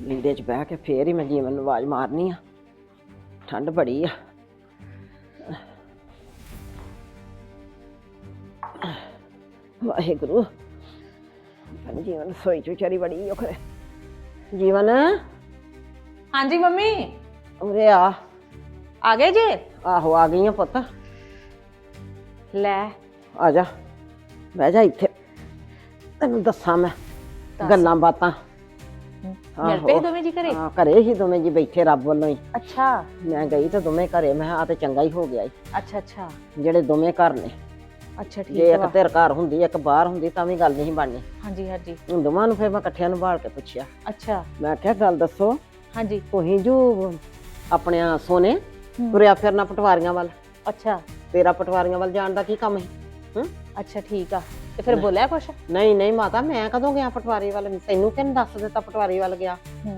ਲੀੜੇ 'ਚ ਬਹਿ ਕੇ ਫੇਰ ਹੀ ਮੈਂ ਜੀਵਨ ਨੂੰ ਆਵਾਜ਼ ਮਾਰਨੀ ਆ। ਠੰਡ ਬੜੀ ਆ। ਵਾਹਿਗੁਰੂ। ਪਰ ਜੀਵਨ ਸੋਈ ਚ ਵਿਚਾਰੀ ਬੜੀ ਔਖੇ ਜੀਵਨ? ਹਾਂਜੀ ਮੰਮੀ। ਉਰੇ ਆ। ਆ ਗਏ ਜੇ? ਆਹੋ ਆ ਗਈ ਆ ਪੁੱਤ। ਲੈ। ਆ ਜਾ। ਬਹਿ ਜਾ ਇੱਥੇ। ਤੈਨੂੰ ਦੱਸਾਂ ਮੈਂ ਗੱਲਾਂ ਬਾਤਾਂ। ਮਿਲ ਪਏ ਦੋਵੇਂ ਜੀ ਘਰੇ? ਹਾਂ ਘਰੇ ਹੀ ਦੋਵੇਂ ਜੀ ਬੈਠੇ ਰੱਬ ਵੱਲੋਂ ਹੀ। ਅੱਛਾ। ਮੈਂ ਗਈ ਤਾਂ ਦੋਵੇਂ ਘਰੇ ਮੈਂ ਆ ਤੇ ਚੰਗਾ ਹੀ ਹੋ ਗਿਆ ਈ ਅੱਛਾ ਅੱਛਾ। ਜਿਹੜੇ ਦੋਵੇਂ ਘਰ ਨੇ। ਅੱਛਾ ਜੇ ਠੀਕ ਇੱਕ ਵਾ ਤੇਰ ਘਰ ਹੁੰਦੀ ਇੱਕ ਬਾਹਰ ਹੁੰਦੀ ਤਾਂ ਵੀ ਗੱਲ ਨਹੀਂ ਬਣਨੀ। ਹਾਂਜੀ ਹਾਂਜੀ। ਹੁਣ ਦੋਵਾਂ ਨੂੰ ਫਿਰ ਮੈਂ ਇਕੱਠਿਆਂ ਨੂੰ ਬਾਲ ਕੇ ਪੁੱਛਿਆ। ਅੱਛਾ। ਮੈਂ ਕਿਹਾ ਗੱਲ ਦੱਸੋ ਹਾਂਜੀ। ਤੁਸੀਂ ਜੋ ਆਪਣਿਆਂ ਸੋਨੇ ਹੂੰ। ਤੁਰਿਆ ਫਿਰਨਾ ਪਟਵਾਰੀਆਂ ਵੱਲ। ਅੱਛਾ। ਤੇਰਾ ਪਟਵਾਰੀਆਂ ਵੱਲ ਜਾਣ ਦਾ ਕੀ ਕੰਮ ਹੈ ਹੂੰ? ਅੱਛਾ ਠੀਕ ਆ। ਤੇ ਫਿਰ ਬੋਲਿਆ ਕੁਛ? ਨਹੀਂ ਨਹੀਂ ਮਾਤਾ ਮੈਂ ਕਦੋਂ ਗਿਆ ਪਟਵਾਰੀ ਵੱਲ? ਤੈਨੂੰ ਕਿਹਨੇ ਦੱਸ ਦਿੱਤਾ ਪਟਵਾਰੀ ਵੱਲ ਗਿਆ?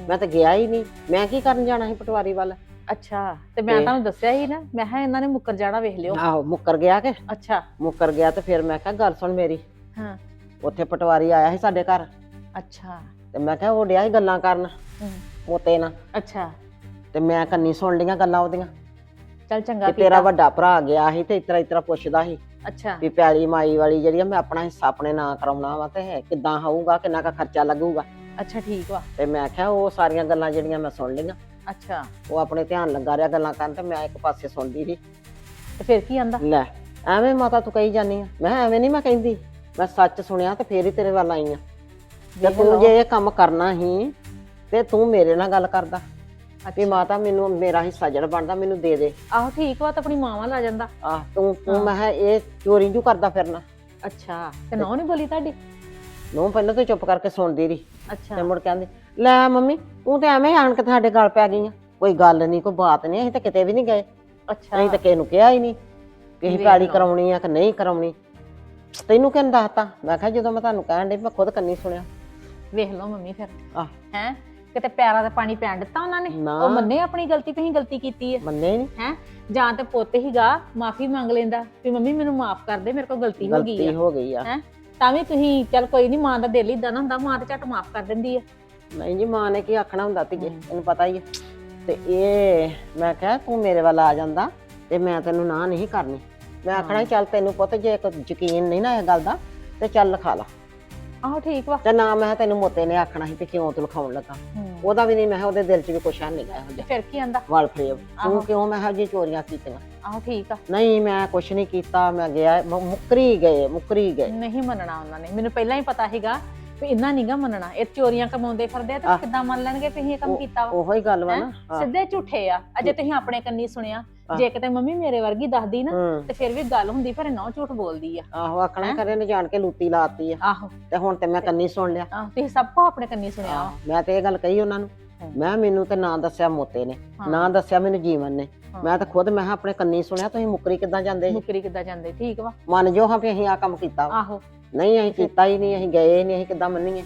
ਮੈਂ ਤਾਂ ਗਿਆ ਹੀ ਨਹੀਂ। ਮੈਂ ਕੀ ਕਰਨ ਜਾਣਾ ਸੀ ਪਟਵਾਰੀ ਵੱਲ? ਅੱਛਾ ਤੇ ਮੈਂ ਤੁਹਾਨੂੰ ਦੱਸਿਆ ਸੀ ਨਾ। ਮੈਂ ਕਿਹਾ ਇਹਨਾਂ ਨੇ ਮੁੱਕਰ ਜਾਣਾ ਵੇਖ ਲਿਓ। ਆਹੋ ਮੁੱਕਰ ਗਿਆ ਕਿ? ਅੱਛਾ। ਮੁੱਕਰ ਗਿਆ ਤੇ ਫਿਰ ਮੈਂ ਕਿਹਾ ਗੱਲ ਸੁਣ ਮੇਰੀ। ਹਾਂ। ਉੱਥੇ ਪਟਵਾਰੀ ਆਇਆ ਸੀ ਸਾਡੇ ਘਰ। ਅੱਛਾ। ਤੇ ਮੈਂ ਕਿਹਾ ਉਹ ਡਿਆ ਸੀ ਗੱਲਾਂ ਕਰਨ ਹੂੰ, ਮੋਤੇ ਨਾਲ। ਅੱਛਾ। ਤੇ ਮੈਂ ਕੰਨੀ ਸੁਣ ਲੀਆਂ ਗੱਲਾਂ ਉਹਦੀਆਂ। ਚੱਲ ਚੰਗਾ ਤੇਰਾ ਵੱਡਾ ਭਰਾ ਗਿਆ ਸੀ ਤੇ ਇਤਰਾ ਇਤਰਾ ਪੁੱਛਦਾ ਸੀ। ਅੱਛਾ। ਵੀ ਪਿਆਲੀ ਮਾਈ ਵਾਲੀ ਜਿਹੜੀ ਆ ਮੈਂ ਆਪਣਾ ਹਿੱਸਾ ਆਪਣੇ ਨਾਂ ਕਰਾਉਣਾ ਵਾ ਤੇ ਕਿੱਦਾਂ ਹੋਊਗਾ ਕਿੰਨਾ ਕਾ ਖਰਚਾ ਲੱਗੂਗਾ। ਅੱਛਾ ਠੀਕ ਵਾ। ਤੇ ਮੈਂ ਕਿਹਾ ਉਹ ਸਾਰੀਆਂ ਗੱਲਾਂ ਜਿਹੜੀਆਂ ਮੈਂ ਸੁਣ ਲਈਆਂ। ਅੱਛਾ। ਉਹ ਆਪਣੇ ਧਿਆਨ ਲੱਗਾ ਰਿਹਾ ਗੱਲਾਂ ਕਰਨ ਤੇ ਮੈਂ ਇੱਕ ਪਾਸੇ ਸੁਣਦੀ ਰਹੀ ਤੇ ਫਿਰ ਕੀ ਆਂਦਾ? ਲੈ ਐਵੇਂ ਮਾਤਾ ਤੂੰ ਕਹੀ ਜਾਨੀ ਆ। ਮੈਂ ਕਿਹਾ ਐਵੇਂ ਨਹੀਂ ਮੈਂ ਕਹਿੰਦੀ। ਮੈਂ ਸੱਚ ਸੁਣਿਆ ਤੇ ਫੇਰ ਹੀ ਤੇਰੇ ਵੱਲ ਆਈ ਆ। ਜੇ ਤੂੰ। ਜੇ ਇਹ ਕੰਮ ਕਰਨਾ ਹੀ ਤੇ ਤੂੰ ਮੇਰੇ ਨਾਲ ਗੱਲ ਕਰਦਾ। ਵੀ ਮਾਤਾ ਮੈਨੂੰ ਮੇਰਾ ਹਿੱਸਾ ਜਿਹੜਾ ਬਣਦਾ ਮੈਨੂੰ ਦੇ ਦੇ। ਆਹੋ ਠੀਕ ਵਾ ਤਾਂ ਆਪਣੀ ਮਾਵਾਂ ਲਾ ਜਾਂਦਾ। ਆਹ ਤੂੰ ਤੂੰ ਮੈਂ ਕਿਹਾ ਇਹ ਚੋਰੀ ਜੂ ਕਰਦਾ ਫਿਰਨਾ? ਅੱਛਾ ਤੇ ਨੌ ਨਹੀਂ ਬੋਲੀ ਤੁਹਾਡੀ? ਨੂੰ ਪਹਿਲਾਂ ਤੂੰ ਚੁੱਪ ਕਰਕੇ ਸੁਣਦੀ ਰਹੀ। ਤੇ ਅੱਛਾ ਮੁੜ ਕੇ ਆਂਦੀ ਲੈ ਮੰਮੀ ਤੂੰ ਤੇ ਐਵੇਂ ਆਣ ਕੇ ਤੁਹਾਡੇ ਗੱਲ ਪੈ ਗਈ ਆ। ਕੋਈ ਗੱਲ ਨਹੀਂ ਕੋਈ ਬਾਤ ਨਹੀਂ ਅਸੀਂ ਤਾਂ ਕਿਤੇ ਵੀ ਨਹੀਂ ਗਏ। ਅੱਛਾ। ਅਸੀਂ ਤਾਂ ਕਿਸੇ ਨੂੰ ਕਿਹਾ ਹੀ ਨਹੀਂ ਕਿ ਅਸੀਂ ਵੇਖ ਗਾੜੀ ਲਓ। ਕਰਾਉਣੀ ਆ ਕਿ ਨਹੀਂ ਕਰਾਉਣੀ। ਤੈਨੂੰ ਕਿਹਨ ਦੱਸਤਾ? ਮੈਂ ਕਿਹਾ ਜਦੋਂ ਮੈਂ ਤੁਹਾਨੂੰ ਕਹਿਣ ਡਈ ਮੈਂ ਖੁਦ ਕੰਨੀ ਸੁਣਿਆ। ਵੇਖ ਲਓ ਮੰਮੀ ਫਿਰ। ਆਹ। ਹੈ? ਕਿਤੇ ਪੈਰਾਂ ਤੇ ਪਾਣੀ ਪੈਣ ਦਿੱਤਾ ਉਹਨਾਂ ਨੇ? ਨਾ। ਉਹ ਮੰਨੇ ਆਪਣੀ ਗਲਤੀ ਤੁਸੀਂ ਗਲਤੀ ਕੀਤੀ ਹੈ? ਮੰਨੇ ਨਹੀਂ ਹੈ? ਜਾਂ ਤੇ ਪੁੱਤ ਹੀਗਾ ਮਾਫੀ ਮੰਗ ਲੈਂਦਾ ਵੀ ਮੰਮੀ ਮੈਨੂੰ ਮਾਫ ਕਰ ਦੇ ਮੇਰੇ ਕੋਲ ਗਲਤੀ ਹੋ ਗਈ ਗਲਤੀ ਹੋ ਗਈ ਆ। ਹੈ? ਤਾਂ ਵੀ ਤੁਸੀਂ ਚੱਲ ਕੋਈ ਨਹੀਂ ਮਾਂ ਦਾ ਦਿਲ ਇਦਾਂ ਨਾ ਹੁੰਦਾ ਮਾਂ ਤੇ ਝੱਟ ਮਾਫ ਕਰ ਦਿੰਦੀ ਆ। ਨਹੀਂ ਜੀ ਮਾਂ ਨੇ ਕੀ ਆਖਣਾ ਹੁੰਦਾ ਧੀਏ? ਹਮ। ਤੈਨੂੰ ਪਤਾ ਹੀ ਹੈ ਤੇ ਇਹ ਮੈਂ ਕਿਹਾ ਤੂੰ ਮੇਰੇ ਵੱਲ ਆ ਜਾਂਦਾ ਤੇ ਮੈਂ ਤੈਨੂੰ ਨਾ ਨਹੀਂ ਕਰਨੀ। ਮੈਂ ਆਖਣਾ ਸੀ, ਚੱਲ ਤੈਨੂੰ ਪੁੱਤ ਜੇ ਕੋਈ ਯਕੀਨ ਨਹੀਂ ਨਾ ਇਹ ਗੱਲ ਦਾ ਤੇ ਚੱਲ ਲਿਖਾ ਲਾ। ਆਹੋ ਠੀਕ ਵਾ। ਤੇ ਨਾ ਮੈਂ ਤੈਨੂੰ ਮੋਤੇ ਨੇ ਆਖਣਾ ਸੀ ਤੇ ਕਿਉਂ ਤੂੰ ਲਿਖਾਉਣ ਲੱਗਾ। ਉਹਦਾ ਵੀ ਨਹੀਂ ਮੈਂ ਕਿਹਾ ਉਹਦੇ ਦਿਲ 'ਚ ਵੀ ਕੁਛ ਹੈ ਨਹੀਂ ਇਹੋ ਜਿਹਾ। ਫਿਰ ਕੀ ਆਂਦਾ? ਵਾਲ ਫਰੇਬ। ਤੂੰ ਕਿਉਂ? ਮੈਂ ਕਿਹਾ ਜੀ ਚੋਰੀਆਂ ਕੀਤੀਆਂ। ਆਹੋ ਠੀਕ ਆ। ਨਹੀਂ ਮੈਂ ਕੁਛ ਨਹੀਂ ਕੀਤਾ ਮੈਂ ਗਿਆ ਮ- ਮੁੱਕਰੀ ਗਏ ਮੁੱਕਰੀ ਗਏ। ਨਹੀਂ ਮੰਨਣਾ ਉਹਨਾਂ ਨੇ। ਮੈਨੂੰ ਪਹਿਲਾਂ ਹੀ ਪਤਾ ਸੀਗਾ ਵੀ ਇੰਨਾ ਨਹੀਂਗਾ ਮੰਨਣਾ। ਇਹ ਚੋਰੀਆਂ ਕਮਾਉਂਦੇ ਫਿਰਦੇ ਆ ਤੇ ਆਹ। ਕਿੱਦਾਂ ਮੰਨ ਲੈਣਗੇ ਅਸੀਂ ਇਹ ਕੰਮ ਕੀਤਾ ਵਾ? ਉਹੋ ਹੀ ਗੱਲ ਵਾ ਨਾ। ਹਾਂ। ਸਿੱਧੇ ਝੂਠੇ ਆ। ਅਜੇ ਤੁਸੀਂ ਆਪਣੇ ਕੰਨੀ ਸੁਣਿਆ। ਆਹ। ਜੇ ਕਿਤੇ ਮੰਮੀ ਮੇਰੇ ਵਰਗੀ ਦੱਸਦੀ ਨਾ ਹੂੰ। ਤੇ ਫਿਰ ਵੀ ਗੱਲ ਹੁੰਦੀ ਪਰ ਨੌ ਝੂਠ ਬੋਲਦੀ ਆ। ਆਹੋ ਆਖਣਾ ਹੈਂ? ਕਰੇ ਨੇ ਜਾਣ ਕੇ ਲੂਤੀ ਲਾਤੀ ਆ। ਆਹੋ। ਤੇ ਹੁਣ ਤੇ ਮੈਂ ਕੰਨੀ ਸੁਣ ਲਿਆ। ਆਹ ਤੁਸੀਂ ਸਭ ਕੋ ਆਪਣੇ ਕੰਨੀ ਸੁਣਿਆ ਵਾ। ਮੈਂ ਤੇ ਇਹ ਗੱਲ ਕਹੀ ਉਹਨਾਂ ਨੂੰ। ਹਾਂ। ਮੈਂ ਮੈਨੂੰ ਤੇ ਨਾਂ ਦੱਸਿਆ ਮੋਤੇ ਨੇ। ਹਾਂ। ਨਾਂ ਦੱਸਿਆ ਮੈਨੂੰ ਜੀਵਨ ਨੇ। ਹਾਂ। ਮੈਂ ਤਾਂ ਖੁਦ ਮੈਂ ਕਿਹਾ ਆਪਣੇ ਕੰਨੀ ਸੁਣਿਆ ਤੁਸੀਂ ਮੁੱਕਰੀ ਕਿੱਦਾਂ ਜਾਂਦੇ ਜੀ ਮੁਕਰੀ ਕਿੱਦਾਂ ਜਾਂਦੇ? ਠੀਕ ਵਾ। ਮੰਨ ਜੋ ਹਾਂ ਵੀ ਅਸੀਂ ਆ ਕੰਮ ਕੀਤਾ ਵਾ। ਆਹੋ। ਨਹੀਂ ਅਸੀਂ ਕੀਤਾ ਹੀ ਨਹੀਂ ਅਸੀਂ ਗਏ ਨਹੀਂ ਅਸੀਂ ਕਿੱਦਾਂ ਮੰਨੀਏ।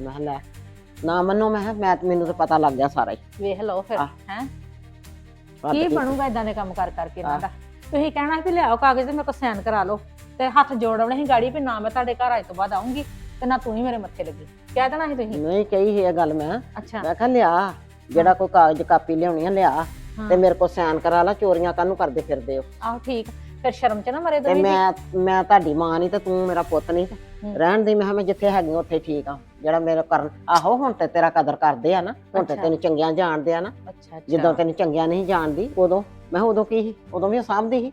ਮੈਂ ਕਿਹਾ ਲੈ ਨਾ ਮੰਨੋ ਮੈਂ ਕਿਹਾ ਮੈਂ ਮੈਨੂੰ ਤਾਂ ਪਤਾ ਲੱਗ ਗਿਆ ਸਾਰਾ ਹੀ। ਵੇਖ ਲਓ ਫਿਰ ਆਹ। ਹੈ? ਕੀ। ਬਣੂਗਾ ਇਦਾਂ ਦੇ ਕੰਮ ਕਰ ਕਰਕੇ ਇਹਨਾਂ। ਦਾ? ਤੁਸੀਂ ਕਹਿਣਾ ਸੀ ਵੀ ਲਿਆਓ ਕਾਗਜ਼ ਤੇ ਮੇਰੇ ਕੋਲ ਸਾਈਨ ਕਰਾ ਲਓ ਤੇ ਹੱਥ ਜੋੜਵਣੇ ਸੀ ਗਾੜੀ ਵੀ ਨਾ ਮੈਂ ਤੁਹਾਡੇ ਘਰ ਅੱਜ ਤੋਂ ਬਾਅਦ ਆਉਂਗੀ ਤੇ ਨਾ ਤੂੰ ਹੀ ਮੇਰੇ ਮੱਥੇ ਲੱਗੀ। ਕਹਿ ਦੇਣਾ ਸੀ ਤੁਸੀਂ? ਨਹੀਂ ਕਹੀ ਇਹ ਗੱਲ ਮੈਂ। ਅੱਛਾ। ਮੈਂ ਕਿਹਾ ਲਿਆ ਜਿਹੜਾ ਕੋਈ ਕਾਗਜ਼ ਕਾਪੀ ਲਿਆਉਣੀ ਆ ਲਿਆ। ਹਾਂ। ਤੇ ਮੇਰੇ ਕੋਲ ਸਾਈਨ ਕਰਾ ਲਾ ਚੋਰੀਆਂ ਕਾਹਨੂੰ ਕਰਦੇ ਫਿਰਦੇ ਹੋ? ਆਹੋ ਠੀਕ। ਫਿਰ ਸ਼ਰਮ ਚ ਨਾ ਮਰੇ ਤੇ ਦੋਵੇਂ ਜੀ। ਮੈਂ ਮੈਂ ਤੁਹਾਡੀ ਮਾਂ ਨਹੀਂ ਤੇ ਤੂੰ ਮੇਰਾ ਪੁੱਤ ਨਹੀਂ ਤੇ ਹੂੰ। ਰਹਿਣ ਦੀ ਮੈਂ ਕਿਹਾ ਮੈਂ ਜਿੱਥੇ ਹੈਗੀ ਉੱਥੇ ਠੀਕ ਆ। ਜਿਹੜਾ ਮੇਰਾ ਕਰਨ ਆਹੋ ਹੁਣ ਤੇ ਤੇਰਾ ਕਦਰ ਕਰਦੇ ਆ ਨਾ। ਹੁਣ ਤੇ ਅੱਛਾ। ਤੈਨੂੰ ਚੰਗਿਆਂ ਜਾਣਦੇ ਆ ਨਾ। ਅੱਛਾ ਜਦੋਂ ਤੈਨੂੰ ਚੰਗਿਆਂ ਨਹੀਂ ਜਾਣਦੀ ਉਦੋਂ ਮੈਂ ਕਿਹਾ ਉਦੋਂ ਕੀ ਸੀ? ਉਦੋਂ ਵੀ ਉਹ ਸਾਂਭਦੀ ਸੀ।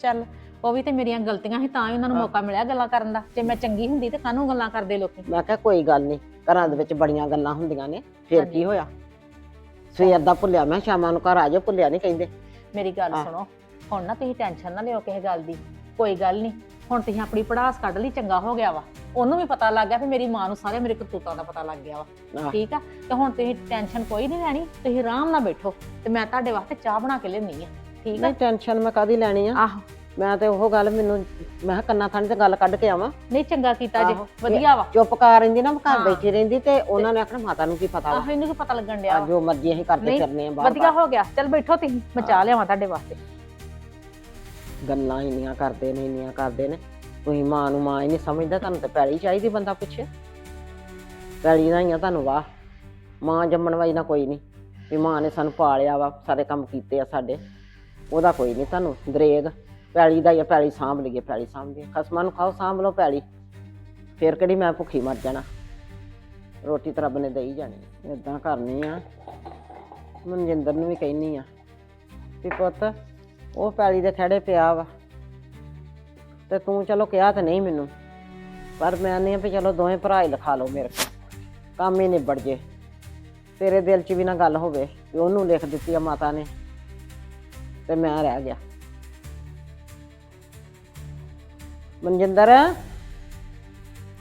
ਚੱਲ ਉਹ ਵੀ ਤੇ ਮੇਰੀਆਂ ਗਲਤੀਆਂ ਸੀ ਤਾਂ ਹੀ ਉਹਨਾਂ ਨੂੰ। ਮੌਕਾ ਮਿਲਿਆ ਗੱਲਾਂ ਕਰਨ ਦਾ। ਜੇ ਮੈਂ ਚੰਗੀ ਹੁੰਦੀ ਤੇ ਕਾਹਨੂੰ ਗੱਲਾਂ ਕਰਦੇ ਲੋਕੀ? ਮੈਂ ਕਿਹਾ ਕੋਈ ਗੱਲ ਨਹੀਂ ਘਰਾਂ ਦੇ ਵਿੱਚ ਬੜੀਆਂ ਗੱਲਾਂ ਹੁੰਦੀਆਂ ਨੇ। ਫਿਰ ਹਾਂਜੀ। ਕੀ ਹੋਇਆ? ਸਵੇਰ ਦਾ ਭੁੱਲਿਆ ਮੈਂ ਸ਼ਾਮਾਂ ਨੂੰ ਘਰ ਆ ਜਾਓ ਭੁੱਲਿਆ ਨਹੀਂ ਕਹਿੰਦੇ। ਮੇਰੀ ਗੱਲ। ਸੁਣੋ। ਹੁਣ ਨਾ ਤੁਸੀਂ ਟੈਨਸ਼ਨ ਨਾ ਲਿਓ ਕਿਸੇ ਗੱਲ ਦੀ ਕੋਈ ਗੱਲ ਨਹੀਂ। ਹੁਣ ਤੁਸੀਂ ਆਪਣੀ ਪੜਾਸ ਕੱਢ ਲਈ ਚੰਗਾ ਹੋ ਗਿਆ ਵਾ। ਉਹਨੂੰ ਵੀ ਪਤਾ ਲੱਗ ਗਿਆ ਵੀ ਮੇਰੀ ਮਾਂ ਨੂੰ ਸਾਰੇ ਮੇਰੇ ਕਰਤੂਤਾਂ ਦਾ ਪਤਾ ਲੱਗ ਗਿਆ ਵਾ। ਠੀਕ ਆ? ਤੇ ਹੁਣ ਤੁਸੀਂ ਟੈਨਸ਼ਨ ਕੋਈ ਨਹੀਂ ਲੈਣੀ ਤੁਸੀਂ ਆਰਾਮ ਨਾਲ ਬੈਠੋ ਤੇ ਮੈਂ ਤੁਹਾਡੇ ਵਾਸਤੇ ਚਾਹ ਬਣਾ ਕੇ ਲਿਆਉਣੀ ਆ ਠੀਕ ਆ? ਨਹੀਂ ਟੈਨਸ਼ਨ ਮੈਂ ਕਾਦੀ ਲੈਣੀ ਆ? ਆਹੋ। ਮੈਂ ਤੇ ਉਹ ਗੱਲ ਮੈਨੂੰ ਮੈਂ ਕਿਹਾ ਕੰਨਾਂ ਥਾਣੀ ਤੇ ਗੱਲ ਕੱਢ ਕੇ ਆਵਾਂ। ਨਹੀਂ ਚੰਗਾ ਕੀਤਾ ਜੀ ਆਹੋ। ਵਧੀਆ ਵਾ। ਚੁੱਪ ਕਰ ਰਹਿੰਦੀ ਨਾ ਘਰ। ਬੈਠੀ ਰਹਿੰਦੀ ਤੇ ਉਹਨਾਂ ਨੇ ਆਖਣਾ ਮਾਤਾ ਨੂੰ ਕੀ ਪਤਾ ਵਾ? ਆਹੋ ਇਹਨੂੰ ਕੀ ਪਤਾ ਲੱਗਣ ਡਿਆ ਵਾ। ਜੋ ਮਰਜ਼ੀ ਅਸੀਂ ਕਰਦੇ ਨਹੀਂ, ਫਿਰਨੇ ਆ ਬਾਹਰ ਵਧੀਆ ਹੋ ਗਿਆ। ਚੱਲ ਬੈਠੋ ਤੁਸੀਂ ਮੈਂ ਚਾਹ ਲਿਆਵਾਂ ਤੁਹਾਡੇ ਵਾਸਤੇ। ਗੱਲਾਂ ਇੰਨੀਆਂ ਕਰਦੇ ਨੇ, ਇੰਨੀਆਂ ਕਰਦੇ ਨੇ। ਤੁਸੀਂ ਮਾਂ ਨੂੰ ਮਾਂ ਹੀ ਨਹੀਂ ਸਮਝਦਾ, ਤੁਹਾਨੂੰ ਤਾਂ ਪੈਲੀ ਚਾਹੀਦੀ ਬੰਦਾ ਪੁੱਛੇ। ਪੈਲੀ ਦਾ ਹੀ ਆ ਤੁਹਾਨੂੰ ਵਾਹ। ਮਾਂ ਜੰਮਣ ਵਾਲੀ ਨਾ ਕੋਈ ਨਹੀਂ। ਵੀ ਮਾਂ ਨੇ ਸਾਨੂੰ ਪਾਲਿਆ ਵਾ, ਸਾਰੇ ਕੰਮ ਕੀਤੇ ਆ ਸਾਡੇ। ਉਹਦਾ ਕੋਈ ਨਹੀਂ ਤੁਹਾਨੂੰ ਦਰੇਗ। ਪੈਲੀ ਦਾ ਜਾਂ ਪੈਲੀ ਸਾਂਭ ਲਈਏ, ਪੈਲੀ ਸਾਂਭ ਲਈਏ ਖਸਮਾਂ ਨੂੰ ਖਾਓ, ਸਾਂਭ ਲਓ ਪੈਲੀ। ਫੇਰ ਕਿਹੜੀ ਮੈਂ ਭੁੱਖੀ ਮਰ ਜਾਣਾ। ਰੋਟੀ ਤਾਂ ਰੱਬ ਨੇ ਦੇਈ ਜਾਣੀ। ਇਦਾਂ ਕਰਨੀ ਆ। ਮਨਜਿੰਦਰ ਨੂੰ ਵੀ ਕਹਿਨੀ ਆ। ਵੀ ਪੁੱਤ ਉਹ ਪੈਲੀ ਦੇ ਖੜੇ ਪਿਆ ਵਾ। ਤੇ ਤੂੰ ਚਲੋ ਕਿਹਾ ਤਾਂ ਨਹੀਂ ਮੈਨੂੰ। ਪਰ ਮੈਂ ਨਹੀਂ ਵੀ ਚਲੋ ਦੋਵੇਂ ਭਰਾ ਹੀ ਲਿਖਾ ਲਓ ਮੇਰੇ ਕੋਲ। ਕੰਮ ਹੀ ਨਿਬੜ ਜੇ। ਤੇਰੇ ਦਿਲ 'ਚ ਵੀ ਨਾ ਗੱਲ ਹੋਵੇ ਵੀ ਉਹਨੂੰ ਲਿਖ ਦਿੱਤੀ ਆ ਮਾਤਾ ਨੇ। ਤੇ ਮੈਂ ਰਹਿ ਗਿਆ। ਮਨਜਿੰਦਰ?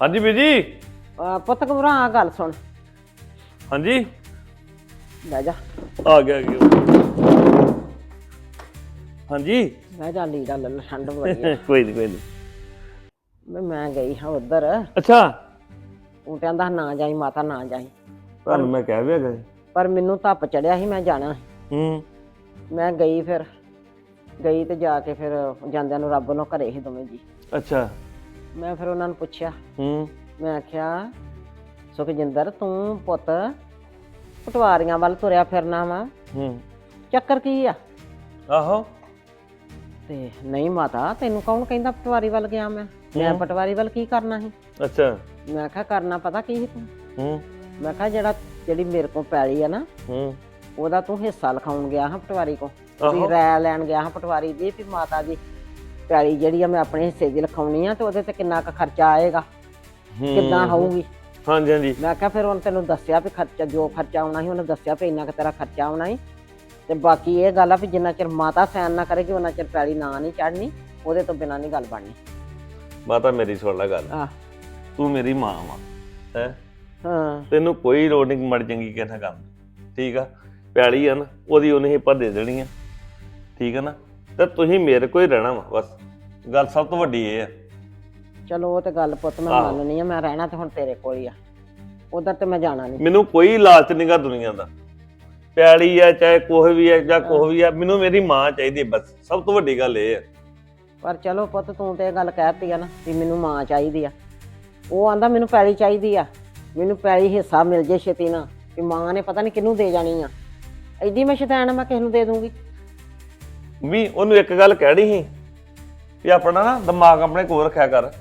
ਹਾਂਜੀ ਵੀਰ ਜੀ। ਅਹ ਪੁੱਤ ਘਬਰਾ ਆ ਗੱਲ ਸੁਣ। ਹਾਂਜੀ। ਬਹਿ ਜਾ। ਆ ਗਿਆ ਆ ਗਿਆ। ਹਾਂਜੀ। ਬਹਿ ਜਾ ਲੀੜਾ ਲੈ ਲੈ, ਠੰਡ ਬੜੀ ਆ। ਕੋਈ ਨਹੀਂ ਕੋਈ ਨਹੀਂ ਵੀ ਮੈਂ ਗਈ ਹਾਂ ਉਧਰ। ਅੱਛਾ। ਉਹ ਕਹਿੰਦਾ ਨਾ ਜਾਈ ਮਾਤਾ ਨਾ ਜਾਈ। ਤੁਹਾਨੂੰ ਮੈਂ ਕਹਿ ਵੀ ਗਿਆ ਪਰ ਮੈਨੂੰ ਧੱਪ ਚੜਿਆ ਸੀ ਮੈਂ ਜਾਣਾ ਸੀ। ਹੂੰ। ਮੈਂ ਗਈ ਫਿਰ ਗਈ ਤੇ ਜਾ ਕੇ ਫਿਰ ਜਾਂਦਿਆਂ ਨੂੰ ਰੱਬ ਨੂੰ ਘਰੇ ਹੀ ਦੋਵੇਂ ਜੀ। ਅੱਛਾ। ਮੈਂ ਫਿਰ ਉਹਨਾਂ ਨੂੰ ਪੁੱਛਿਆ। ਹੂੰ। ਮੈਂ ਆਖਿਆ ਸੁਖਜਿੰਦਰ ਤੂੰ ਪੁੱਤ ਪਟਵਾਰੀਆਂ ਵੱਲ ਤੁਰਿਆ ਫਿਰਨਾ ਵਾ। ਹੂੰ। ਚੱਕਰ ਕੀ ਆ? ਆਹੋ। ਤੇ ਨਹੀਂ ਮਾਤਾ ਤੈਨੂੰ ਕੌਣ ਕਹਿੰਦਾ ਪਟਵਾਰੀ ਵੱਲ ਗਿਆ ਮੈਂ? ਮੈਂ ਹੂੰ। ਪਟਵਾਰੀ ਵੱਲ ਕੀ ਕਰਨਾ ਸੀ? ਅੱਛਾ। ਮੈਂ ਕਿਹਾ ਕਰਨਾ ਪਤਾ ਕੀ ਸੀ ਤੂੰ? ਹੂੰ। ਮੈਂ ਕਿਹਾ ਜਿਹੜਾ ਜਿਹੜੀ ਮੇਰੇ ਕੋਲ ਪੈਲੀ ਆ ਨਾ ਹੂੰ। ਉਹਦਾ ਤੂੰ ਹਿੱਸਾ ਲਿਖਾਉਣ ਗਿਆ ਹਾਂ ਪਟਵਾਰੀ ਕੋ ਵੀ ਆਹੋ। ਰਾਇ ਲੈਣ ਗਿਆ ਹਾਂ ਪਟਵਾਰੀ ਦੀ ਵੀ ਮਾਤਾ ਦੀ ਪੈਲੀ ਜਿਹੜੀ ਆ ਮੈਂ ਆਪਣੇ ਹਿੱਸੇ ਦੀ ਲਿਖਾਉਣੀ ਆ ਤੇ ਉਹਦੇ ਤੇ ਕਿੰਨਾ ਕੁ ਖਰਚਾ ਆਏਗਾ? ਹੂੰ। ਕਿੰਨਾ ਹੋਊਗੀ? ਹਾਂਜੀ ਹਾਂਜੀ। ਮੈਂ ਕਿਹਾ ਫਿਰ ਉਹਨੇ ਤੈਨੂੰ ਦੱਸਿਆ ਵੀ ਖਰਚਾ ਜੋ ਖਰਚਾ ਆਉਣਾ ਸੀ ਉਹਨੇ ਦੱਸਿਆ ਵੀ ਇੰਨਾ ਕੁ ਤੇਰਾ ਖਰਚਾ ਆਉਣਾ ਸੀ। ਤੇ ਬਾਕੀ ਇਹ ਗੱਲ ਆ ਵੀ ਜਿੰਨਾ ਚਿਰ ਮਾਤਾ ਸੈਨ ਨਾ ਕਰੇਗੀ ਉਹਨਾਂ ਚਿਰ ਪੈਲੀ ਨਾ ਨਹੀਂ ਚੜਨੀ ਉਹਦੇ ਤੋਂ ਬਿਨਾਂ ਨਹੀਂ ਗੱਲ ਬਣਨੀ। ਮਾਤਾ ਮੇਰੀ ਸੁਣ ਲੈ ਗੱਲ। ਤੂੰ ਮੇਰੀ ਮਾਂ ਵਾ ਹੈ? ਹਾਂ। ਤੈਨੂੰ ਕੋਈ ਲੋੜ ਨਹੀਂ ਮੜ ਚੰਗੀ ਨਾਲ ਕੰਮ ਦੀ। ਠੀਕ ਆ? ਪਿਆਲੀ ਆ ਨਾ ਉਹਦੀ ਉਹਨੇ ਹਿੱਪਾ ਦੇ ਦੇਣੀ ਆ ਠੀਕ ਆ ਨਾ? ਤੇ ਤੁਸੀਂ ਮੇਰੇ ਕੋਲ ਹੀ ਰਹਿਣਾ ਵਾ ਬਸ। ਗੱਲ ਸਭ ਤੋਂ ਵੱਡੀ ਇਹ ਆ। ਚਲੋ ਉਹ ਤੇ ਗੱਲ ਪੁੱਤ ਮੈਂ ਆਹੋ। ਮੰਨਨੀ ਆ ਮੈਂ ਰਹਿਣਾ ਤੇ ਹੁਣ ਤੇਰੇ ਕੋਲ ਹੀ ਆ। ਉਧਰ ਤੇ ਮੈਂ ਜਾਣਾ ਨਹੀਂ। ਮੈਨੂੰ ਕੋਈ ਲਾਲਚ ਨਹੀਂਗਾ ਦੁਨੀਆ ਦਾ। ਪਿਆਲੀ ਆ ਚਾਹੇ ਕੋਹ ਵੀ ਆ ਜਾਂ ਕੋਹ ਵੀ ਆ ਮੈਨੂੰ ਮੇਰੀ ਮਾਂ ਚਾਹੀਦੀ ਹੈ ਬਸ। ਸਭ ਤੋਂ ਵੱਡੀ ਗੱਲ ਇਹ ਆ। ਪਰ ਚਲੋ ਪੁੱਤ ਤੂੰ ਤੇ ਇਹ ਗੱਲ ਕਹਿਤੀ ਆ ਨਾ ਵੀ ਮੈਨੂੰ ਮਾਂ ਚਾਹੀਦੀ ਆ। ਉਹ ਆਂਦਾ ਮੈਨੂੰ ਪੈਲੀ ਚਾਹੀਦੀ ਆ। ਮੈਨੂੰ ਪੈਲੀ ਹਿੱਸਾ ਮਿਲ ਜੇ ਛੇਤੀ ਨਾ ਵੀ ਮਾਂ ਨੇ ਪਤਾ ਨਹੀਂ ਕਿਹਨੂੰ ਦੇ ਜਾਣੀ ਆ। ਐਡੀ ਮੈਂ ਸ਼ੈਤਾਨ ਆ ਮੈਂ ਕਿਸ ਨੂੰ ਦੇ ਦੂੰਗੀ? ਵੀ ਉਹਨੂੰ ਇੱਕ ਗੱਲ ਕਹਿਣੀ ਸੀ ਵੀ ਆਪਣਾ ਨਾ ਦਿਮਾਗ ਆਪਣੇ ਕੋਲ ਰੱਖਿਆ ਕਰ।